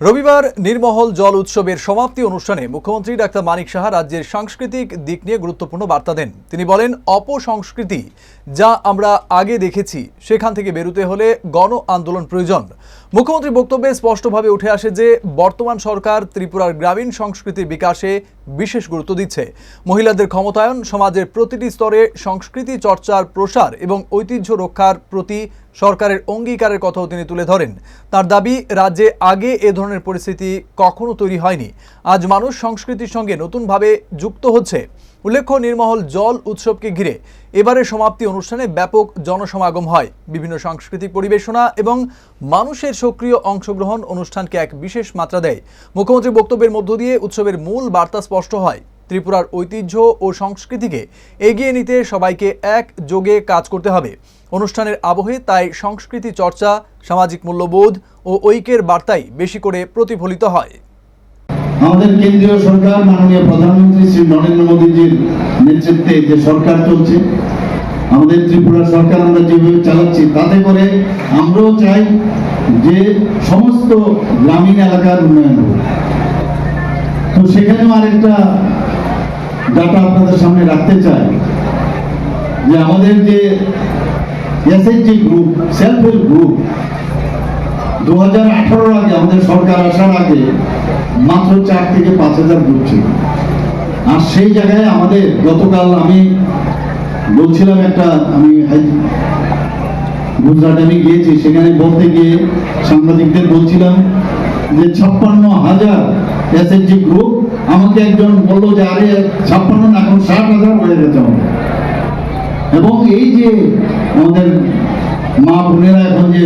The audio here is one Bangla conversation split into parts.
রবিবার নির্মহল জল উৎসবের সমাপ্তি অনুষ্ঠানে মুখ্যমন্ত্রী ডাক্তার মানিক সাহা রাজ্যের সাংস্কৃতিক দিক নিয়ে গুরুত্বপূর্ণ বার্তা দেন। তিনি বলেন, অপসংস্কৃতি যা আমরা আগে দেখেছি, সেখান থেকে বেরোতে হলে গণ আন্দোলন প্রয়োজন। মুখ্যমন্ত্রী বক্তব্যে স্পষ্টভাবে উঠে আসে যে, বর্তমান সরকার ত্রিপুরার গ্রামীণ সংস্কৃতির বিকাশে বিশেষ গুরুত্ব দিচ্ছে। মহিলাদের ক্ষমতায়ন সমাজের প্রতিটি স্তরে সংস্কৃতি চর্চার প্রসার এবং ঐতিহ্য রক্ষার প্রতি সরকারের অঙ্গীকারের কথাও তিনি তুলে ধরেন। তার দাবি, রাজ্যে আগে এ ধরনের পরিস্থিতি কখনো তৈরি হয়নি। আজ মানুষ সংস্কৃতির সঙ্গে নতুনভাবে যুক্ত হচ্ছে। উল্লেখ্য নির্মহল জল উৎসবকে ঘিরে এবারের সমাপ্তি অনুষ্ঠানে ব্যাপক জনসমাগম হয়। বিভিন্ন সাংস্কৃতিক পরিবেশনা এবং মানুষের সক্রিয় অংশগ্রহণ অনুষ্ঠানকে এক বিশেষ মাত্রা দেয়। মুখ্যমন্ত্রীর বক্তব্যের মধ্য দিয়ে উৎসবের মূল বার্তা স্পষ্ট হয়। ত্রিপুরার ঐতিহ্য ও সংস্কৃতিকে এগিয়ে নিতে সবাইকে এক যোগে কাজ করতে হবে। অনুষ্ঠানের আবহে তাই সংস্কৃতি চর্চা, সামাজিক মূল্যবোধ ও ঐক্যের বার্তাই বেশি করে প্রতিফলিত হয়। আমাদের কেন্দ্রীয় সরকার, মাননীয় প্রধানমন্ত্রী শ্রী নরেন্দ্র মোদীজির নেতৃত্বে যে সরকার চলছে, আমাদের ত্রিপুরা সরকার আমরা যেভাবে চালাচ্ছি, তাতে করে আমরাও চাই যে সমস্ত গ্রামীণ এলাকার উন্নয়ন হোক। তো সেখানেও আরেকটা ডাটা আপনাদের সামনে রাখতে চাই যে আমাদের যে SHG group self help group দু হাজার আগে আমাদের সরকার আসার আগে মাত্র চার থেকে পাঁচ হাজার গ্রুপ ছিল। আর সেই জায়গায় আমাদের গতকাল আমি বলছিলাম একটা, আমি গুজরাটে আমি গিয়েছি, সেখানে বলতে গিয়ে সাংবাদিকদের বলছিলাম যে ছাপ্পান্ন হাজার এসএসজি গ্রুপ আমাকে একজন বলল যে, আরে, ছাপ্পান্ন না, এখন ষাট হাজার হয়ে গেছে আমাদের। এবং এই যে আমাদের মা বোনেরা এখন যে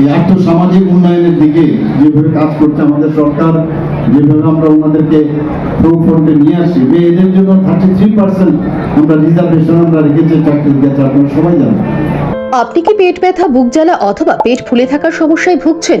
এই আর্থ সামাজিক উন্নয়নের দিকে যেভাবে কাজ করছে আমাদের সরকার, যেভাবে আমরা ওনাদেরকে ফ্রন্টে নিয়ে আসছি, যে এদের জন্য থার্টি থ্রি পার্সেন্ট আমরা রিজার্ভেশন আমরা রেখেছি চাকরির ক্ষেত্রে আপনারা সবাই জানেন। আপনি কি পেট ব্যথা, বুক জ্বালা অথবা পেট ফুলে থাকার সমস্যায় ভুগছেন?